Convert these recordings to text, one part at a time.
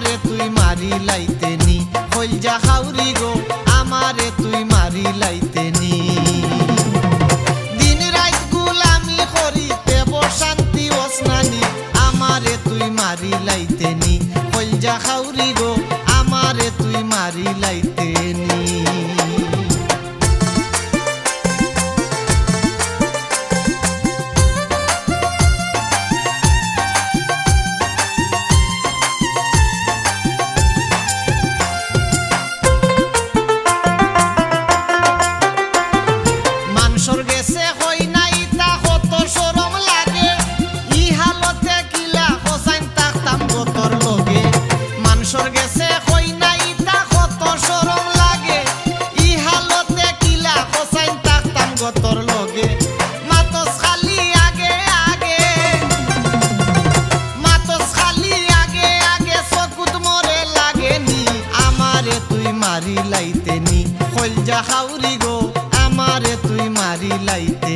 আমারে তুই মারি লাইতে হাউরি গো আমারে তুই মারি লাইতে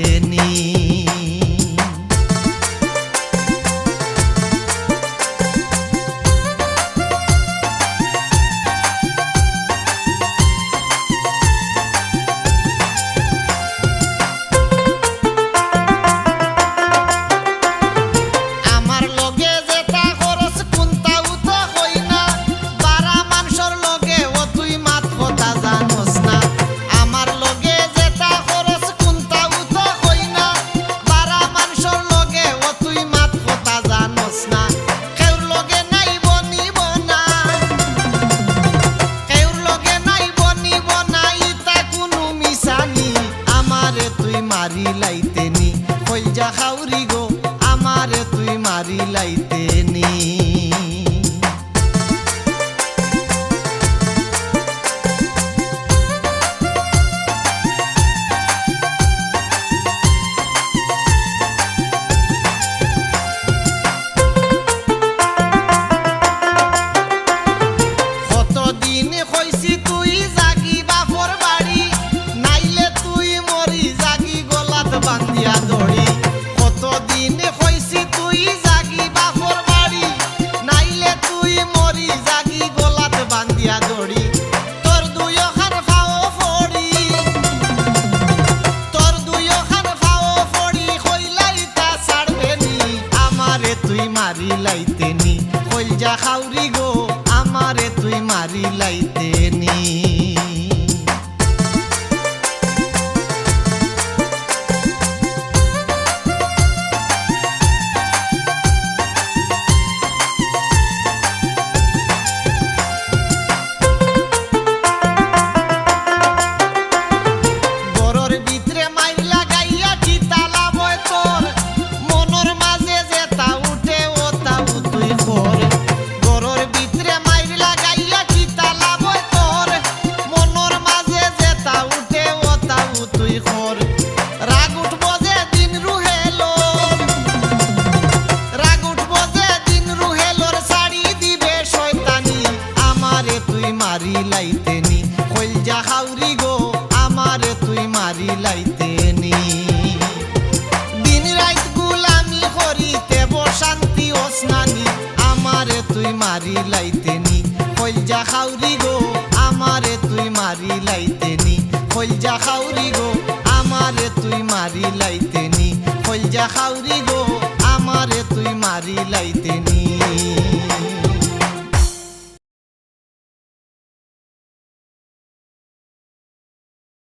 মিলাইতেনি যা হাউরি মারি লাইতে নি। কইজা খাউরি গো আমারে তুই মারি লাইতে নি। ভিতরে মাই মারি লাইতেনি। কলজা হাউরি গো, আমার তুই মারি লাইতেনি। দিন রাত গুলামি করিতে শান্তি ও স্নানি, আমার তুই মারি লাইতেনি। কলজা হাউরি গো, আমার তুই মারি লাইতেনি। কলজা হাউরি গো, আমার তুই মারি লাইতেনি। কলজা হাউরি গো, আমার তুই মারি লাইতেনি।